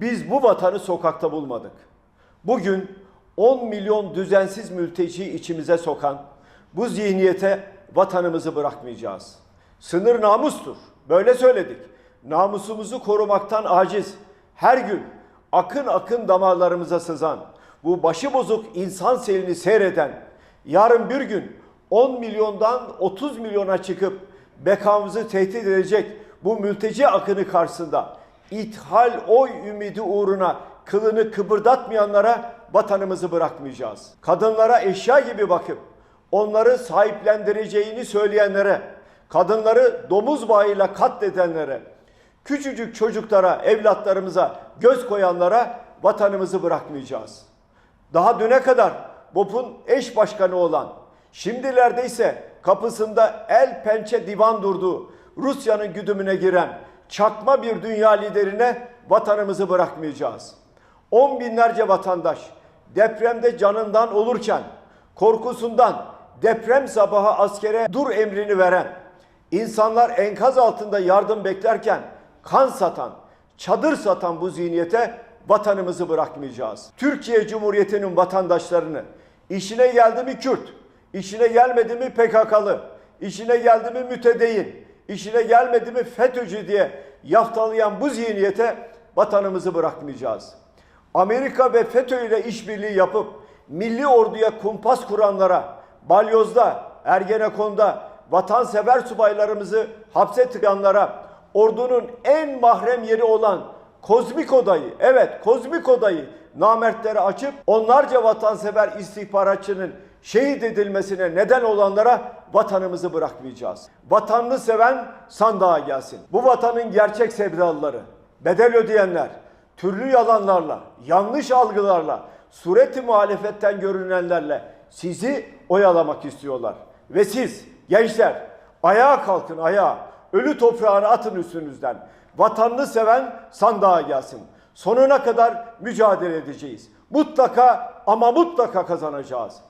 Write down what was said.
Biz bu vatanı sokakta bulmadık. Bugün 10 milyon düzensiz mülteci içimize sokan bu zihniyete vatanımızı bırakmayacağız. Sınır namustur. Böyle söyledik. Namusumuzu korumaktan aciz. Her gün akın akın damarlarımıza sızan, bu başı bozuk insan selini seyreden, yarın bir gün 10 milyondan 30 milyona çıkıp bekamızı tehdit edecek bu mülteci akını karşısında ithal oy ümidi uğruna kılını kıpırdatmayanlara vatanımızı bırakmayacağız. Kadınlara eşya gibi bakıp onları sahiplendireceğini söyleyenlere, kadınları domuz bağıyla katledenlere, küçücük çocuklara, evlatlarımıza göz koyanlara vatanımızı bırakmayacağız. Daha düne kadar BOP'un eş başkanı olan, şimdilerde ise kapısında el pençe divan durduğu Rusya'nın güdümüne giren çakma bir dünya liderine vatanımızı bırakmayacağız. On binlerce vatandaş depremde canından olurken korkusundan deprem sabahı askere dur emrini veren, insanlar enkaz altında yardım beklerken kan satan, çadır satan bu zihniyete vatanımızı bırakmayacağız. Türkiye Cumhuriyeti'nin vatandaşlarını işine geldi mi Kürt, işine gelmedi mi PKK'lı, işine geldi mi mütedeyin, işine gelmedi mi FETÖ'cü diye yaftalayan bu zihniyete vatanımızı bırakmayacağız. Amerika ve FETÖ ile işbirliği yapıp milli orduya kumpas kuranlara, balyozda, Ergenekon'da vatansever subaylarımızı hapse tıkanlara, ordunun en mahrem yeri olan kozmik odayı, evet kozmik odayı namertlere açıp onlarca vatansever istihbaratçının şehit edilmesine neden olanlara vatanımızı bırakmayacağız. Vatanını seven sandığa gelsin. Bu vatanın gerçek sevdalıları, bedel ödeyenler, türlü yalanlarla, yanlış algılarla, sureti muhalefetten görünenlerle sizi oyalamak istiyorlar. Ve siz gençler ayağa kalkın ayağa. Ölü toprağını atın üstünüzden. Vatanını seven sandığa gelsin. Sonuna kadar mücadele edeceğiz. Mutlaka ama mutlaka kazanacağız.